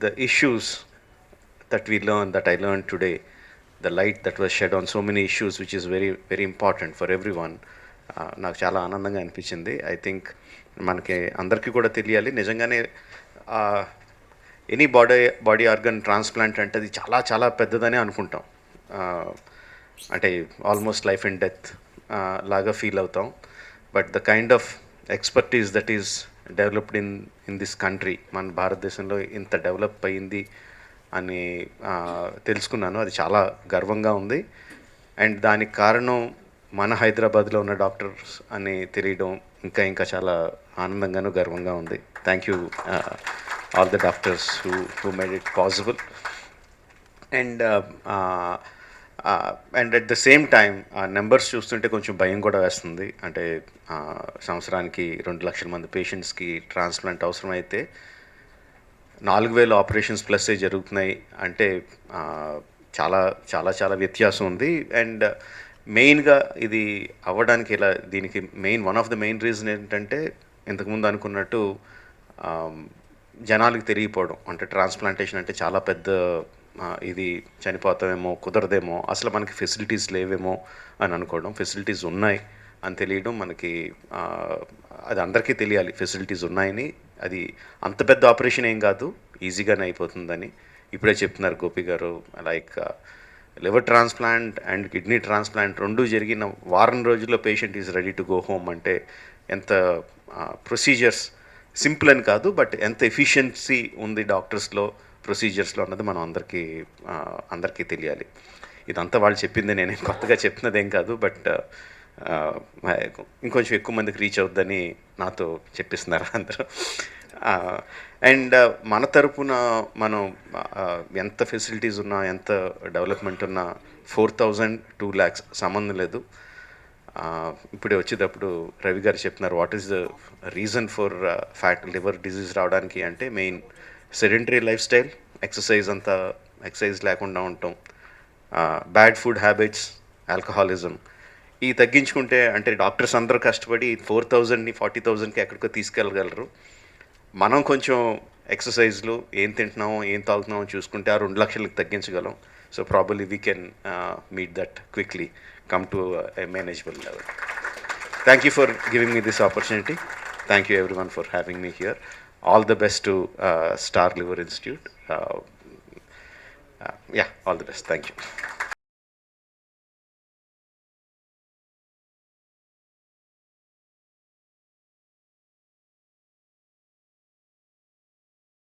the issues that we learned, that I learned today, the light that was shed on so many issues, which is very, very important for everyone, నాకు చాలా ఆనందంగా అనిపించింది I think మనకి అందరికీ కూడా తెలియాలి నిజంగానే any body body organ transplant అంటే అది చాలా చాలా పెద్దదనే అనుకుంటాం అంటే ఆల్మోస్ట్ లైఫ్ అండ్ డెత్ లాగా ఫీల్ అవుతాం but the kind of expertise that is developed in in this country. మన భారతదేశంలో ఇంత డెవలప్ అయింది అని తెలుసుకున్నాను. అది చాలా గర్వంగా ఉంది. అండ్ దానికి కారణం మన హైదరాబాద్లో ఉన్న డాక్టర్స్ అని తెలియడం ఇంకా ఇంకా చాలా ఆనందంగాను గర్వంగా ఉంది. Thank you all the doctors who who made it possible and and at the same time ఆ నెంబర్స్ చూస్తుంటే కొంచెం భయం కూడా వేస్తుంది. అంటే సంవత్సరానికి రెండు లక్షల మంది పేషెంట్స్కి ట్రాన్స్ప్లాంట్ అవసరమైతే నాలుగు వేల ఆపరేషన్స్ ప్లస్ జరుగుతున్నాయి అంటే చాలా చాలా చాలా వ్యత్యాసం ఉంది. అండ్ మెయిన్గా ఇది అవ్వడానికి ఇలా దీనికి main one of the main reason ఏంటంటే ఇంతకుముందు అనుకున్నట్టు జనాలకు తెలియపోవడం. అంటే ట్రాన్స్ప్లాంటేషన్ అంటే చాలా పెద్ద ఇది చనిపోతామేమో కుదరదేమో అసలు మనకి ఫెసిలిటీస్ లేవేమో అని అనుకోవడం. ఫెసిలిటీస్ ఉన్నాయి అని తెలియడం మనకి అది అందరికీ తెలియాలి. ఫెసిలిటీస్ ఉన్నాయని. అది అంత పెద్ద ఆపరేషన్ ఏం కాదు. ఈజీగానే అయిపోతుందని ఇప్పుడే చెప్తున్నారు గోపి గారు. Like liver transplant and kidney transplant రెండు జరిగిన వారం రోజుల్లో patient is ready to go home అంటే ఎంత ప్రొసీజర్స్ సింపుల్ అని కాదు బట్ ఎంత ఎఫిషియన్సీ ఉంది డాక్టర్స్లో. ప్రొసీజర్స్లో అన్నది మనం అందరికీ అందరికీ తెలియాలి. ఇదంతా వాళ్ళు చెప్పింది నేనేం కొత్తగా చెప్తున్నది ఏం కాదు బట్ ఇంకొంచెం ఎక్కువ మందికి రీచ్ అవుద్దని నాతో చెప్పిస్తున్నారు అందరూ. అండ్ మన తరపున మనం ఎంత ఫెసిలిటీస్ ఉన్నా ఎంత డెవలప్మెంట్ ఉన్నా ఫోర్ థౌజండ్ టూ ల్యాక్స్ సంబంధం లేదు. ఇప్పుడే వచ్చేటప్పుడు రవి గారు చెప్తున్నారు what is the reason for fat liver disease రావడానికి? అంటే main sedentary lifestyle exercise అంతా ఎక్సర్సైజ్ లేకుండా ఉండటం బ్యాడ్ ఫుడ్ హ్యాబిట్స్ ఆల్కహాలిజం. ఈ తగ్గించుకుంటే అంటే డాక్టర్స్ అందరూ కష్టపడి ఫోర్ థౌజండ్ని ఫార్టీ థౌజండ్కి ఎక్కడికో తీసుకెళ్ళగలరు. మనం కొంచెం ఎక్సర్సైజ్లు ఏం తింటున్నామో ఏం తాగుతున్నామో చూసుకుంటే ఆ రెండు లక్షలకు తగ్గించగలం. So probably we can meet that quickly come to a manageable level thank you for giving me this opportunity Thank you everyone for having me here. All the best to uh, Star Liver Institute. Uh, yeah, all the best. Thank you.